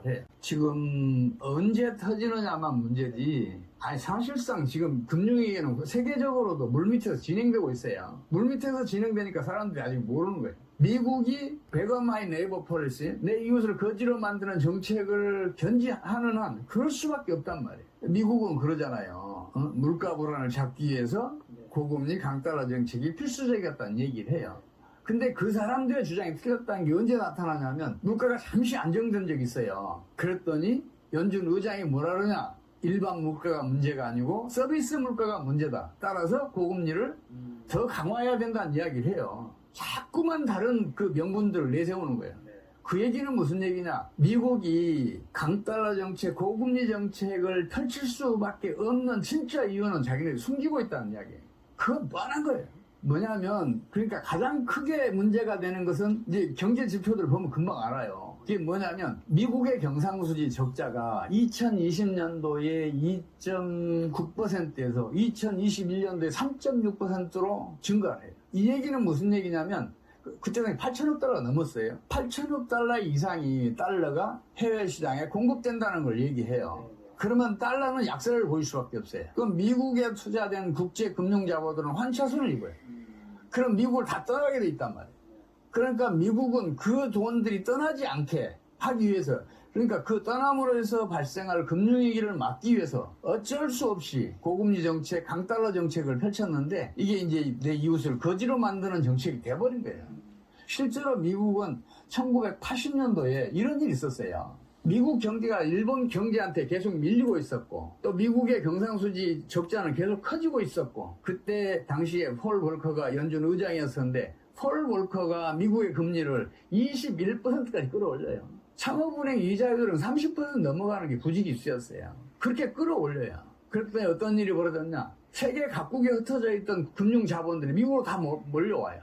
생각을 해요. 지금 언제 터지느냐만 문제지. 아니 사실상 지금 금융위기는 세계적으로도 물밑에서 진행되고 있어요. 물밑에서 진행되니까 사람들이 아직 모르는 거예요. 미국이 베거마이 네이버 폴리시, 내 이웃을 거지로 만드는 정책을 견지하는 한 그럴 수밖에 없단 말이에요. 미국은 그러잖아요. 어? 물가 불안을 잡기 위해서 고금리 강달러 정책이 필수적이었다는 얘기를 해요. 근데 그 사람들의 주장이 틀렸다는 게 언제 나타나냐면 물가가 잠시 안정된 적이 있어요. 그랬더니 연준 의장이 뭐라 그러냐? 일반 물가가 문제가 아니고 서비스 물가가 문제다. 따라서 고금리를 더 강화해야 된다는 이야기를 해요. 자꾸만 다른 그 명분들을 내세우는 거예요. 그 얘기는 무슨 얘기냐? 미국이 강달러 정책, 고금리 정책을 펼칠 수밖에 없는 진짜 이유는 자기네들이 숨기고 있다는 이야기예요. 그건 뻔한 거예요. 뭐냐면, 그러니까 가장 크게 문제가 되는 것은 이제 경제 지표들을 보면 금방 알아요. 그게 뭐냐면, 미국의 경상수지 적자가 2020년도에 2.9%에서 2021년도에 3.6%로 증가를 해요. 이 얘기는 무슨 얘기냐면, 그- 그때 당시 8천억 달러가 넘었어요. 8천억 달러 이상이 달러가 해외 시장에 공급된다는 걸 얘기해요. 그러면 달러는 약세를 보일 수밖에 없어요. 그럼 미국에 투자된 국제 금융 자본들은 환차순을 입어요. 그럼 미국을 다 떠나게 돼 있단 말이에요. 그러니까 미국은 그 돈들이 떠나지 않게 하기 위해서 그러니까 그 떠남으로 해서 발생할 금융위기를 막기 위해서 어쩔 수 없이 고금리 정책, 강달러 정책을 펼쳤는데 이게 이제 내 이웃을 거지로 만드는 정책이 돼버린 거예요. 실제로 미국은 1980년도에 이런 일이 있었어요. 미국 경제가 일본 경제한테 계속 밀리고 있었고 또 미국의 경상수지 적자는 계속 커지고 있었고 그때 당시에 폴 볼커가 연준 의장이었었는데 폴 볼커가 미국의 금리를 21%까지 끌어올려요. 창업은행 이자율은 30% 넘어가는 게 부지기수였어요. 그렇게 끌어올려요. 그랬더니 어떤 일이 벌어졌냐? 세계 각국에 흩어져 있던 금융 자본들이 미국으로 다 몰- 몰려와요.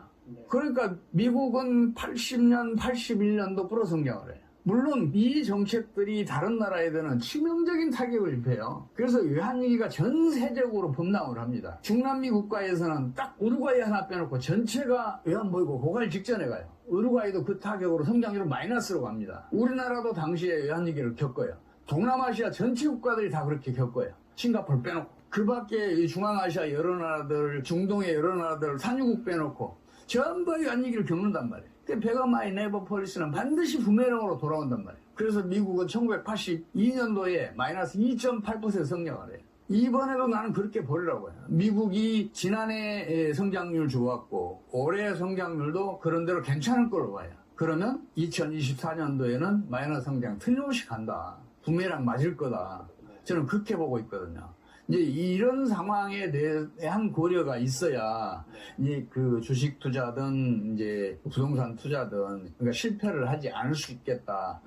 그러니까 미국은 80년, 81년도 불어성장을 해요. 물론 이 정책들이 다른 나라에들은 치명적인 타격을 입혀요. 그래서 외환위기가 전 세적으로 범람을 합니다. 중남미 국가에서는 딱 우루과이 하나 빼놓고 전체가 외환 보이고 고갈 직전에 가요. 우루과이도 그 타격으로 성장률은 마이너스로 갑니다. 우리나라도 당시에 외환위기를 겪어요. 동남아시아 전체 국가들이 다 그렇게 겪어요. 싱가포르 빼놓고. 그 밖에 이 중앙아시아 여러 나라들, 중동의 여러 나라들, 산유국 빼놓고 전부 외환위기를 겪는단 말이에요. 그 베가마이 네버 폴리스는 반드시 부메랑으로 돌아온단 말이에요. 그래서 미국은 1982년도에 마이너스 2.8% 성장을 해요. 이번에도 나는 그렇게 보려고 해요. 미국이 지난해 성장률 좋았고 올해 성장률도 그런대로 괜찮을 걸로 봐요. 그러면 2024년도에는 마이너스 성장 틀림없이 간다. 부메랑 맞을 거다. 저는 그렇게 보고 있거든요. 이제 이런 상황에 대한 고려가 있어야 이제 그 주식 투자든 이제 부동산 투자든 그러니까 실패를 하지 않을 수 있겠다